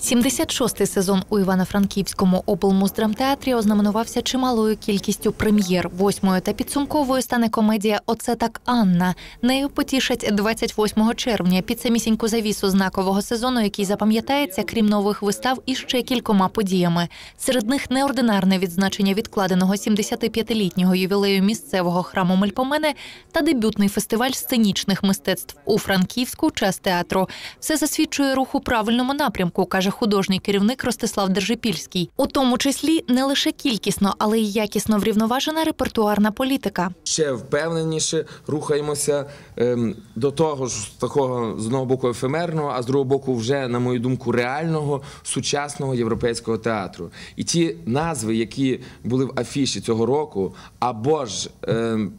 76-й сезон у Івано-Франківському облмуздрамтеатрі ознаменувався чималою кількістю прем'єр. Восьмою та підсумковою стане комедія Оце так Анна. Нею потішать 28 червня під самісіньку завісу знакового сезону, який запам'ятається, крім нових вистав, і ще кількома подіями. Серед них неординарне відзначення відкладеного 75-літнього ювілею місцевого храму Мельпомени та дебютний фестиваль сценічних мистецтв у Франківську час театру. Все засвідчує рух у правильному напрямку, каже художній керівник Ростислав Держипільський. У тому числі не лише кількісно, але й якісно врівноважена репертуарна політика. ще впевненіше рухаємося ем, до того ж такого з одного боку ефемерного, а з другого боку, вже, на мою думку, реального сучасного європейського театру. І ті назви, які були в афіші цього року, або ж ем,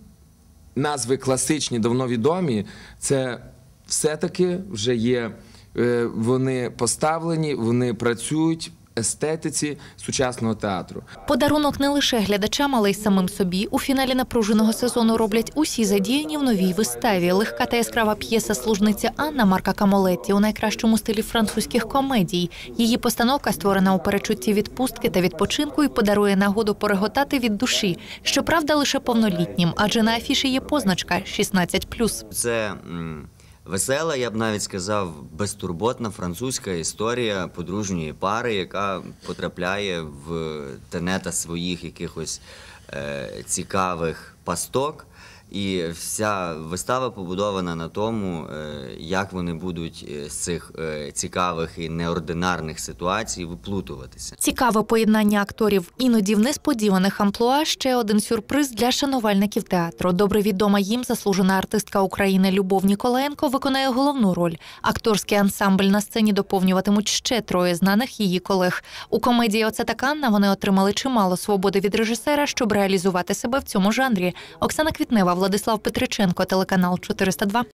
назви класичні, давно відомі, це все-таки вже є. Е, Вони поставлені, вони працюють в естетиці сучасного театру. Подарунок не лише глядачам, але й самим собі. У фіналі напруженого сезону роблять усі задіяні в новій виставі. Легка та яскрава п'єса служниця Анна Марка Камолетті у найкращому стилі французьких комедій. Її постановка створена у перечутті відпустки та відпочинку і подарує нагоду пореготати від душі. Щоправда, лише повнолітнім, адже на афіші є позначка 16+. Це м, весела, я б навіть сказав, безтурботна французька історія подружньої пари, яка потрапляє в тенета своїх якихось е, цікавих пасток. І вся вистава побудована на тому, е, як вони будуть е, з цих е, цікавих і неординарних ситуацій виплутуватися. Цікаве поєднання акторів іноді в несподіваних амплуа. Ще один сюрприз для шанувальників театру. Добре відома їм заслужена артистка України Любов Ніколаєнко виконає головну роль. Акторський ансамбль на сцені доповнюватимуть ще троє знаних її колег. У комедії Оце так Анна вони отримали чимало свободи від режисера, щоб реалізувати себе в цьому жанрі. Оксана Квітнева, Владислав Петриченко, телеканал 402.